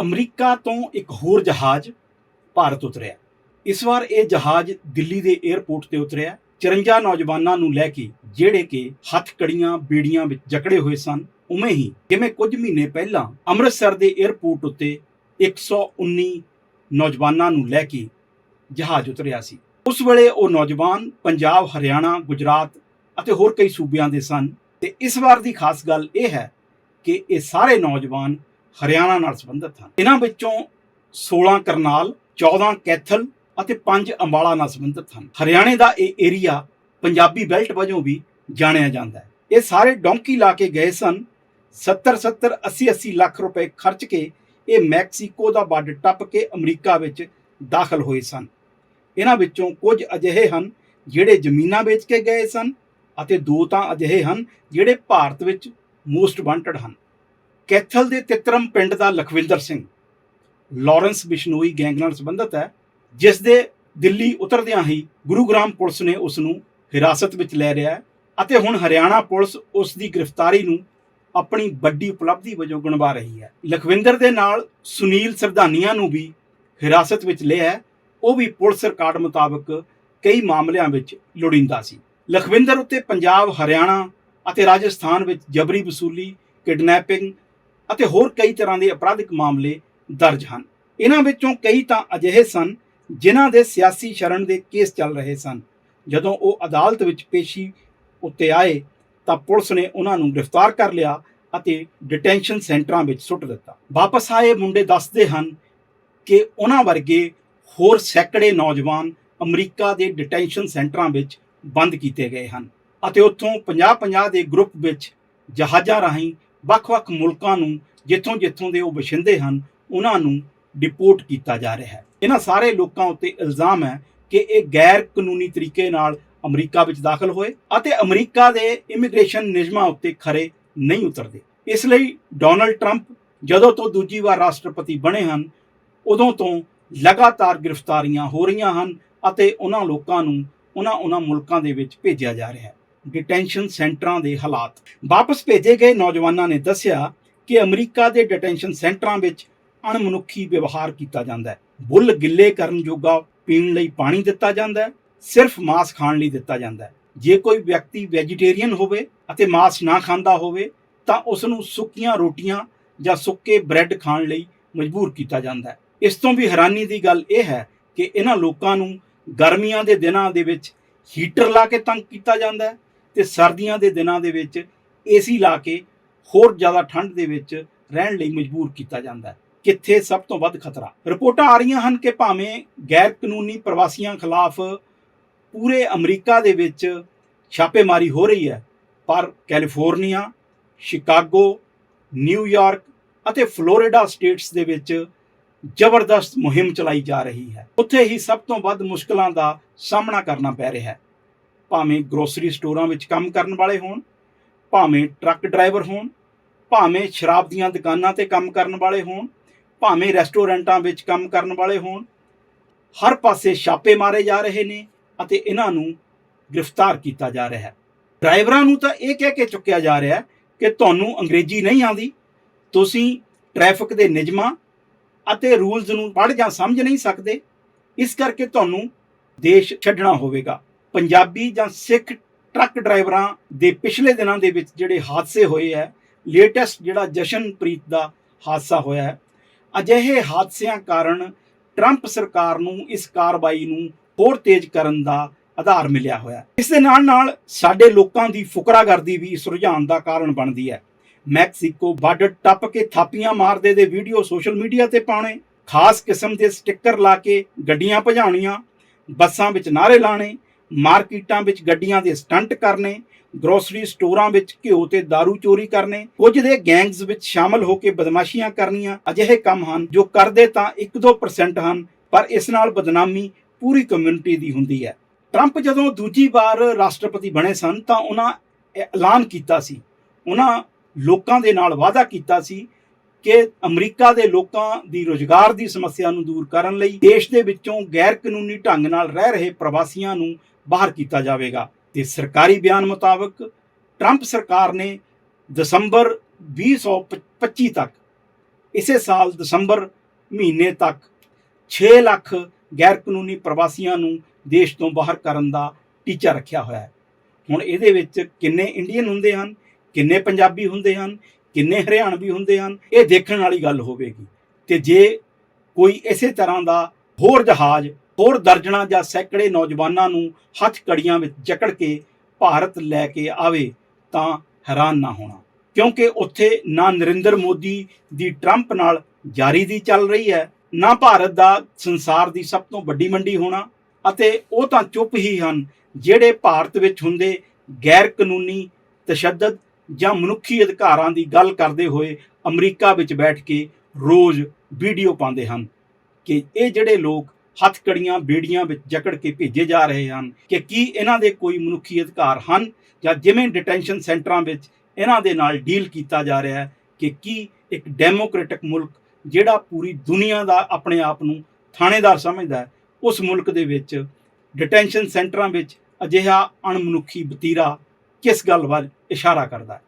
America ਤੋਂ ਇੱਕ ਹੋਰ ਜਹਾਜ਼ ਭਾਰਤ ਉਤਰਿਆ। ਇਸ ਵਾਰ ਇਹ ਜਹਾਜ਼ ਦਿੱਲੀ ਦੇ 에ਅਰਪੋਰਟ ਤੇ ਉਤਰਿਆ। 54 ਨੌਜਵਾਨਾਂ ਨੂੰ ਲੈ ਕੇ, ਜਿਹੜੇ ਕਿ ਹੱਥ ਕੜੀਆਂ ਬੀੜੀਆਂ ਵਿੱਚ ਜਕੜੇ ਹੋਏ ਸਨ, ਉਵੇਂ ਹੀ ਜਿਵੇਂ ਕੁਝ ਮਹੀਨੇ ਪਹਿਲਾਂ ਅੰਮ੍ਰਿਤਸਰ ਦੇ 에ਅਰਪੋਰਟ ਉੱਤੇ 119 ਨੌਜਵਾਨਾਂ ਨੂੰ ਲੈ ਕੇ ਜਹਾਜ਼ ਉਤਰਿਆ ਸੀ। ਉਸ ਵੇਲੇ ਉਹ ਨੌਜਵਾਨ ਪੰਜਾਬ, ਹਰਿਆਣਾ, ਗੁਜਰਾਤ ਅਤੇ ਹੋਰ ਕਈ ਸੂਬਿਆਂ ਦੇ ਸਨ। ਤੇ ਇਸ ਵਾਰ ਦੀ ਖਾਸ ਗੱਲ ਇਹ ਹੈ ਕਿ ਇਹ ਸਾਰੇ ਨੌਜਵਾਨ ਹਰਿਆਣਾ ਨਾਲ ਸੰਬੰਧਿਤ ਹਨ। ਇਹਨਾਂ ਵਿੱਚੋਂ 16 ਕਰਨਾਲ 14 ਕੈਥਲ ਅਤੇ 5 ਅੰਬਾਲਾ ਨਾਲ ਸੰਬੰਧਿਤ ਹਨ। ਹਰਿਆਣੇ ਦਾ ਇਹ ਏਰੀਆ ਪੰਜਾਬੀ ਬੈਲਟ ਵਜੋਂ ਵੀ ਜਾਣਿਆ ਜਾਂਦਾ ਹੈ। ਇਹ ਸਾਰੇ ਡੌਂਕੀ ਲਾ ਕੇ ਗਏ ਸਨ। 70 70 80 80 ਲੱਖ ਰੁਪਏ ਖਰਚ ਕੇ ਇਹ ਮੈਕਸੀਕੋ ਦਾ ਬਾਰਡਰ ਟੱਪ ਕੇ ਅਮਰੀਕਾ ਵਿੱਚ ਦਾਖਲ ਹੋਏ ਸਨ। ਇਹਨਾਂ ਵਿੱਚੋਂ ਕੁਝ ਅਜਿਹੇ ਹਨ ਜਿਹੜੇ ਜ਼ਮੀਨਾਂ ਵੇਚ ਕੇ ਗਏ ਸਨ ਅਤੇ ਦੋ ਤਾਂ ਅਜਿਹੇ ਹਨ ਜਿਹੜੇ ਭਾਰਤ ਵਿੱਚ ਮੋਸਟ ਵਾਂਟਡ ਹਨ। ਕੈਥਲ ਦੇ ਤਿੱਤਰਮ ਪਿੰਡ ਦਾ ਲਖਵਿੰਦਰ ਸਿੰਘ। ਲਾਰੈਂਸ ਬਿਸ਼ਨੋਈ ਗੈਂਗ ਨਾਲ ਸੰਬੰਧਿਤ ਹੈ, ਜਿਸ ਦੇ ਦਿੱਲੀ ਉਤਰਦਿਆਂ ਹੀ ਗੁਰੂਗ੍ਰਾਮ ਪੁਲਿਸ ਨੇ ਉਸ ਨੂੰ ਹਿਰਾਸਤ ਵਿੱਚ ਲੈ ਲਿਆ ਹੈ ਅਤੇ ਹੁਣ ਹਰਿਆਣਾ ਪੁਲਿਸ ਉਸ ਦੀ ਗ੍ਰਿਫਤਾਰੀ ਨੂੰ ਆਪਣੀ ਵੱਡੀ ਉਪਲਬਧੀ ਵਜੋਂ ਗਣਵਾ ਰਹੀ ਹੈ। ਲਖਵਿੰਦਰ ਦੇ ਨਾਲ ਸੁਨੀਲ ਸਰਦਾਨੀਆਂ ਨੂੰ ਵੀ ਹਿਰਾਸਤ ਵਿੱਚ ਲਿਆ ਉਹ ਵੀ ਪੁਲਿਸ ਰਿਕਾਰਡ ਮੁਤਾਬਕ ਕਈ ਮਾਮਲਿਆਂ ਵਿੱਚ ਲੋੜੀਂਦਾ ਸੀ। ਲਖਵਿੰਦਰ ਉੱਤੇ ਪੰਜਾਬ, ਹਰਿਆਣਾ ਅਤੇ ਰਾਜਸਥਾਨ ਵਿੱਚ ਜਬਰੀ ਵਸੂਲੀ, ਕਿਡਨੈਪਿੰਗ ਅਤੇ ਹੋਰ ਕਈ ਤਰ੍ਹਾਂ ਦੇ ਅਪਰਾਧਿਕ ਮਾਮਲੇ ਦਰਜ ਹਨ। ਇਹਨਾਂ ਵਿੱਚੋਂ ਕਈ ਤਾਂ ਅਜਿਹੇ ਸਨ ਜਿਨ੍ਹਾਂ ਦੇ ਸਿਆਸੀ ਸ਼ਰਨ ਦੇ ਕੇਸ ਚੱਲ ਰਹੇ ਸਨ। ਜਦੋਂ ਉਹ ਅਦਾਲਤ ਵਿੱਚ ਪੇਸ਼ੀ ਉੱਤੇ ਆਏ ਤਾਂ ਪੁਲਿਸ ਨੇ ਉਹਨਾਂ ਨੂੰ ਗ੍ਰਿਫਤਾਰ ਕਰ ਲਿਆ ਅਤੇ ਡਿਟੈਂਸ਼ਨ ਸੈਂਟਰਾਂ ਵਿੱਚ ਸੁੱਟ ਦਿੱਤਾ। ਵਾਪਸ ਆਏ ਮੁੰਡੇ ਦੱਸਦੇ ਹਨ ਕਿ ਉਹਨਾਂ ਵਰਗੇ ਹੋਰ ਸੈਂਕੜੇ ਨੌਜਵਾਨ ਅਮਰੀਕਾ ਦੇ ਡਿਟੈਂਸ਼ਨ ਸੈਂਟਰਾਂ ਵਿੱਚ ਬੰਦ ਕੀਤੇ ਗਏ ਹਨ ਅਤੇ ਉੱਥੋਂ 50-50 ਦੇ ਗਰੁੱਪ ਵਿੱਚ ਜਹਾਜ਼ਾਂ ਰਾਹੀਂ ਵੱਖ-ਵੱਖ ਮੁਲਕਾਂ ਨੂੰ ਜਿੱਥੋਂ-ਜਿੱਥੋਂ ਦੇ ਉਹ ਵਸਿੰਦੇ ਹਨ, ਉਹਨਾਂ ਨੂੰ ਡਿਪੋਰਟ ਕੀਤਾ ਜਾ ਰਿਹਾ ਹੈ। ਇਹਨਾਂ ਸਾਰੇ ਲੋਕਾਂ ਉੱਤੇ ਇਲਜ਼ਾਮ ਹੈ ਕਿ ਇਹ ਗੈਰ ਕਾਨੂੰਨੀ ਤਰੀਕੇ ਨਾਲ ਅਮਰੀਕਾ ਵਿੱਚ ਦਾਖਲ ਹੋਏ ਅਤੇ ਅਮਰੀਕਾ ਦੇ ਇਮੀਗ੍ਰੇਸ਼ਨ ਨਿਯਮਾਂ ਉੱਤੇ ਖਰੇ ਨਹੀਂ ਉਤਰਦੇ। ਇਸ ਲਈ ਡੋਨਲਡ ਟਰੰਪ ਜਦੋਂ ਤੋਂ ਦੂਜੀ ਵਾਰ ਰਾਸ਼ਟਰਪਤੀ ਬਣੇ ਹਨ, ਉਦੋਂ ਤੋਂ ਲਗਾਤਾਰ ਗ੍ਰਿਫਤਾਰੀਆਂ ਹੋ ਰਹੀਆਂ ਹਨ ਅਤੇ ਉਹਨਾਂ ਲੋਕਾਂ ਨੂੰ ਉਹਨਾਂ ਉਹਨਾਂ ਮੁਲਕਾਂ ਦੇ ਵਿੱਚ ਭੇਜਿਆ ਜਾ ਰਿਹਾ ਹੈ। ਡਿਟੈਂਸ਼ਨ ਸੈਂਟਰਾਂ ਦੇ ਹਾਲਾਤ। ਵਾਪਸ ਭੇਜੇ ਗਏ ਨੌਜਵਾਨਾਂ ਨੇ ਦੱਸਿਆ ਕਿ ਅਮਰੀਕਾ ਦੇ ਡਿਟੈਂਸ਼ਨ ਸੈਂਟਰਾਂ ਵਿੱਚ ਅਣਮਨੁੱਖੀ ਵਿਵਹਾਰ ਕੀਤਾ ਜਾਂਦਾ ਹੈ। ਬੁੱਲ ਗਿੱਲੇ ਕਰਨ ਯੋਗਾ ਪੀਣ ਲਈ ਪਾਣੀ ਦਿੱਤਾ ਜਾਂਦਾ ਹੈ, ਸਿਰਫ ਮਾਸ ਖਾਣ ਲਈ ਦਿੱਤਾ ਜਾਂਦਾ ਹੈ। ਜੇ ਕੋਈ ਵਿਅਕਤੀ ਵੈਜੀਟੇਰੀਅਨ ਹੋਵੇ ਅਤੇ ਮਾਸ ਨਾ ਖਾਂਦਾ ਹੋਵੇ, ਤਾਂ ਉਸ ਨੂੰ ਸੁੱਕੀਆਂ ਰੋਟੀਆਂ ਜਾਂ ਸੁੱਕੇ ਬ੍ਰੈਡ ਖਾਣ ਲਈ ਮਜਬੂਰ ਕੀਤਾ ਜਾਂਦਾ ਹੈ। ਇਸ ਤੋਂ ਵੀ ਹੈਰਾਨੀ ਦੀ ਗੱਲ ਇਹ ਹੈ ਕਿ ਇਹਨਾਂ ਲੋਕਾਂ ਨੂੰ ਗਰਮੀਆਂ ਦੇ ਦਿਨਾਂ ਦੇ ਵਿੱਚ ਹੀਟਰ ਲਾ ਕੇ ਤੰਗ ਕੀਤਾ ਜਾਂਦਾ ਹੈ ਤੇ ਸਰਦੀਆਂ ਦੇ ਦਿਨਾਂ ਦੇ ਵਿੱਚ ਏਸੀ ਲਾ ਕੇ ਹੋਰ ਜ਼ਿਆਦਾ ਠੰਡ ਦੇ ਵਿੱਚ ਰਹਿਣ ਲਈ ਮਜਬੂਰ ਕੀਤਾ ਜਾਂਦਾ ਹੈ। ਕਿੱਥੇ ਸਭ ਤੋਂ ਵੱਧ ਖਤਰਾ? ਰਿਪੋਰਟਾਂ ਆ ਰਹੀਆਂ ਹਨ ਕਿ ਭਾਵੇਂ ਗੈਰ ਕਾਨੂੰਨੀ ਪ੍ਰਵਾਸੀਆਂ ਖਿਲਾਫ ਪੂਰੇ ਅਮਰੀਕਾ ਦੇ ਵਿੱਚ ਛਾਪੇਮਾਰੀ ਹੋ ਰਹੀ ਹੈ, ਪਰ ਕੈਲੀਫੋਰਨੀਆ, ਸ਼ਿਕਾਗੋ ਨਿਊਯਾਰਕ ਅਤੇ ਫਲੋਰੀਡਾ ਸਟੇਟਸ ਦੇ ਵਿੱਚ ਜ਼ਬਰਦਸਤ ਮੁਹਿੰਮ ਚਲਾਈ ਜਾ ਰਹੀ ਹੈ। ਉੱਥੇ ਹੀ ਸਭ ਤੋਂ ਵੱਧ ਮੁਸ਼ਕਲਾਂ ਦਾ ਸਾਹਮਣਾ ਕਰਨਾ ਪੈ ਰਿਹਾ ਹੈ। ਭਾਵੇਂ ਗਰੋਸਰੀ ਸਟੋਰਾਂ ਵਿੱਚ ਕੰਮ ਕਰਨ ਵਾਲੇ ਹੋਣ, ਭਾਵੇਂ ਟਰੱਕ ਡਰਾਈਵਰ ਹੋਣ, ਭਾਵੇਂ ਸ਼ਰਾਬ ਦੀਆਂ ਦੁਕਾਨਾਂ ਤੇ ਕੰਮ ਕਰਨ ਵਾਲੇ ਹੋਣ, ਭਾਵੇਂ ਰੈਸਟੋਰੈਂਟਾਂ ਵਿੱਚ ਕੰਮ ਕਰਨ ਵਾਲੇ ਹੋਣ, ਹਰ ਪਾਸੇ ਛਾਪੇ ਮਾਰੇ ਜਾ ਰਹੇ ਨੇ ਅਤੇ ਇਹਨਾਂ ਨੂੰ ਗ੍ਰਿਫਤਾਰ ਕੀਤਾ ਜਾ ਰਿਹਾ ਹੈ। ਡਰਾਈਵਰਾਂ ਨੂੰ ਤਾਂ ਇਹ ਕਹਿ ਕੇ ਚੁੱਕਿਆ ਜਾ ਰਿਹਾ ਹੈ ਕਿ ਤੁਹਾਨੂੰ ਅੰਗਰੇਜ਼ੀ ਨਹੀਂ ਆਉਂਦੀ, ਤੁਸੀਂ ਟ੍ਰੈਫਿਕ ਦੇ ਨਿਯਮਾਂ ਅਤੇ ਰੂਲਸ ਨੂੰ ਪੜ੍ਹ ਜਾਂ ਸਮਝ ਨਹੀਂ ਸਕਦੇ, ਇਸ ਕਰਕੇ ਤੁਹਾਨੂੰ ਦੇਸ਼ ਛੱਡਣਾ ਹੋਵੇਗਾ। ਪੰਜਾਬੀ ਜਾਂ ਸਿੱਖ ਟਰੱਕ ਡਰਾਈਵਰਾਂ ਦੇ ਪਿਛਲੇ ਦਿਨਾਂ ਦੇ ਵਿੱਚ ਜਿਹੜੇ ਹਾਦਸੇ ਹੋਏ ਹੈ ਲੇਟੈਸਟ ਜਿਹੜਾ ਜਸ਼ਨਪ੍ਰੀਤ ਦਾ ਹਾਦਸਾ ਹੋਇਆ ਹੈ, ਅਜਿਹੇ ਹਾਦਸਿਆਂ ਕਾਰਨ ਟਰੰਪ ਸਰਕਾਰ ਨੂੰ ਇਸ ਕਾਰਵਾਈ ਨੂੰ ਹੋਰ ਤੇਜ਼ ਕਰਨ ਦਾ ਆਧਾਰ ਮਿਲਿਆ ਹੋਇਆ ਇਸ ਦੇ ਨਾਲ ਨਾਲ ਸਾਡੇ ਲੋਕਾਂ ਦੀ ਫੁਕਰਾਗਰਦੀ ਵੀ ਇਸ ਰੁਝਾਨ ਦਾ ਕਾਰਨ ਬਣਦੀ ਹੈ। ਮੈਕਸੀਕੋ ਬਾਰਡਰ ਟੱਪ ਕੇ ਥਾਪੀਆਂ ਮਾਰਦੇ ਦੇ ਵੀਡੀਓ ਸੋਸ਼ਲ ਮੀਡੀਆ ਤੇ ਪਾਉਣੇ, ਖਾਸ ਕਿਸਮ ਦੇ ਸਟicker ਲਾ ਕੇ ਗੱਡੀਆਂ ਭਜਾਉਣੀਆਂ, ਬੱਸਾਂ ਵਿੱਚ ਨਾਰੇ ਲਾਣੇ ਮਾਰਕੀਟਾਂ ਵਿੱਚ ਗੱਡੀਆਂ ਦੇ ਸਟੰਟ ਕਰਨੇ ਗਰੋਸਰੀ ਸਟੋਰਾਂ ਵਿੱਚ ਘਿਓ ਤੇ दारू ਚੋਰੀ ਕਰਨੇ, ਕੁਝ ਦੇ ਗੈਂਗਸ ਵਿੱਚ ਸ਼ਾਮਲ ਹੋ ਕੇ ਬਦਮਾਸ਼ੀਆਂ ਕਰਨੀਆਂ ਅਜਿਹੇ ਕੰਮ ਹਨ ਜੋ ਕਰਦੇ ਤਾਂ 1-2% ਹਨ, ਪਰ ਇਸ ਨਾਲ ਬਦਨਾਮੀ ਪੂਰੀ ਕਮਿਊਨਿਟੀ ਦੀ ਹੁੰਦੀ ਹੈ। ਟਰੰਪ ਜਦੋਂ ਦੂਜੀ ਵਾਰ ਰਾਸ਼ਟਰਪਤੀ ਬਣੇ ਸਨ ਤਾਂ ਉਹਨਾਂ ਐਲਾਨ ਕੀਤਾ ਸੀ। ਉਹਨਾਂ ਲੋਕਾਂ ਦੇ ਨਾਲ ਵਾਅਦਾ ਕੀਤਾ ਸੀ ਕਿ ਅਮਰੀਕਾ ਦੇ ਲੋਕਾਂ ਦੀ ਰੋਜ਼ਗਾਰ ਦੀ ਸਮੱਸਿਆ ਨੂੰ ਦੂਰ ਕਰਨ ਲਈ ਦੇਸ਼ ਦੇ ਵਿੱਚੋਂ ਗੈਰ ਕਾਨੂੰਨੀ ਢੰਗ ਨਾਲ ਰਹਿ ਰਹੇ ਪ੍ਰਵਾਸੀਆਂ ਨੂੰ ਬਾਹਰ ਕੀਤਾ ਜਾਵੇਗਾ। ਤੇ ਸਰਕਾਰੀ ਬਿਆਨ ਮੁਤਾਬਕ ਟਰੰਪ ਸਰਕਾਰ ਨੇ ਦਸੰਬਰ 2025 ਤੱਕ, ਇਸੇ ਸਾਲ ਦਸੰਬਰ ਮਹੀਨੇ ਤੱਕ 6 ਲੱਖ ਗੈਰ ਕਾਨੂੰਨੀ ਪ੍ਰਵਾਸੀਆਂ ਨੂੰ ਦੇਸ਼ ਤੋਂ ਬਾਹਰ ਕਰਨ ਦਾ ਟੀਚਾ ਰੱਖਿਆ ਹੋਇਆ ਹੈ। ਹੁਣ ਇਹਦੇ ਵਿੱਚ ਕਿੰਨੇ ਇੰਡੀਅਨ ਹੁੰਦੇ ਹਨ, ਕਿੰਨੇ ਪੰਜਾਬੀ ਹੁੰਦੇ ਹਨ ਕਿੰਨੇ ਹਰਿਆਣਵੀ ਹੁੰਦੇ ਹਨ, ਇਹ ਦੇਖਣ ਵਾਲੀ ਗੱਲ ਹੋਵੇਗੀ। ਤੇ ਜੇ ਕੋਈ ਇਸੇ ਤਰ੍ਹਾਂ ਦਾ ਹੋਰ ਜਹਾਜ਼, ਹੋਰ ਦਰਜਣਾ ਜਾਂ ਸੈਂਕੜੇ ਨੌਜਵਾਨਾਂ ਨੂੰ ਹੱਥ ਕੜੀਆਂ ਵਿੱਚ ਜਕੜ ਕੇ ਭਾਰਤ ਲੈ ਕੇ ਆਵੇ, ਤਾਂ ਹੈਰਾਨ ਨਾ ਹੋਣਾ। ਕਿਉਂਕਿ ਉੱਥੇ ਨਾ ਨਰਿੰਦਰ ਮੋਦੀ ਦੀ ਟਰੰਪ ਨਾਲ ਜਾਰੀ ਦੀ ਚੱਲ ਰਹੀ ਹੈ, ਨਾ ਭਾਰਤ ਦਾ ਸੰਸਾਰ ਦੀ ਸਭ ਤੋਂ ਵੱਡੀ ਮੰਡੀ ਹੋਣਾ, ਅਤੇ ਉਹ ਤਾਂ ਚੁੱਪ ਹੀ ਹਨ, ਜਿਹੜੇ ਭਾਰਤ ਵਿੱਚ ਹੁੰਦੇ ਗੈਰ ਕਾਨੂੰਨੀ ਤਸ਼ੱਦਦ ਜਾਂ ਮਨੁੱਖੀ ਅਧਿਕਾਰਾਂ ਦੀ ਗੱਲ ਕਰਦੇ ਹੋਏ ਅਮਰੀਕਾ ਵਿੱਚ ਬੈਠ ਕੇ ਰੋਜ਼ ਵੀਡੀਓ ਪਾਉਂਦੇ ਹਨ ਕਿ ਇਹ ਜਿਹੜੇ ਲੋਕ ਹੱਥਕੜੀਆਂ ਬੇੜੀਆਂ ਵਿੱਚ ਜਕੜ ਕੇ ਭੇਜੇ ਜਾ ਰਹੇ ਹਨ ਕਿ ਕੀ ਇਹਨਾਂ ਦੇ ਕੋਈ ਮਨੁੱਖੀ ਅਧਿਕਾਰ ਹਨ ਜਾਂ ਜਿਵੇਂ ਡਿਟੈਂਸ਼ਨ ਸੈਂਟਰਾਂ ਵਿੱਚ ਇਹਨਾਂ ਦੇ ਨਾਲ ਡੀਲ ਕੀਤਾ ਜਾ ਰਿਹਾ ਹੈ ਕਿ ਕੀ ਇੱਕ ਡੈਮੋਕ੍ਰੈਟਿਕ ਮੁਲਕ ਜਿਹੜਾ ਪੂਰੀ ਦੁਨੀਆ ਦਾ ਆਪਣੇ ਆਪ ਨੂੰ ਥਾਣੇਦਾਰ ਸਮਝਦਾ ਹੈ, ਉਸ ਮੁਲਕ ਦੇ ਵਿੱਚ ਡਿਟੈਂਸ਼ਨ ਸੈਂਟਰਾਂ ਵਿੱਚ ਅਜਿਹਾ ਅਣਮਨੁੱਖੀ ਬਤੀਰਾ ਕਿਸ ਗੱਲ ਵੱਲ ਇਸ਼ਾਰਾ ਕਰਦਾ ਹੈ?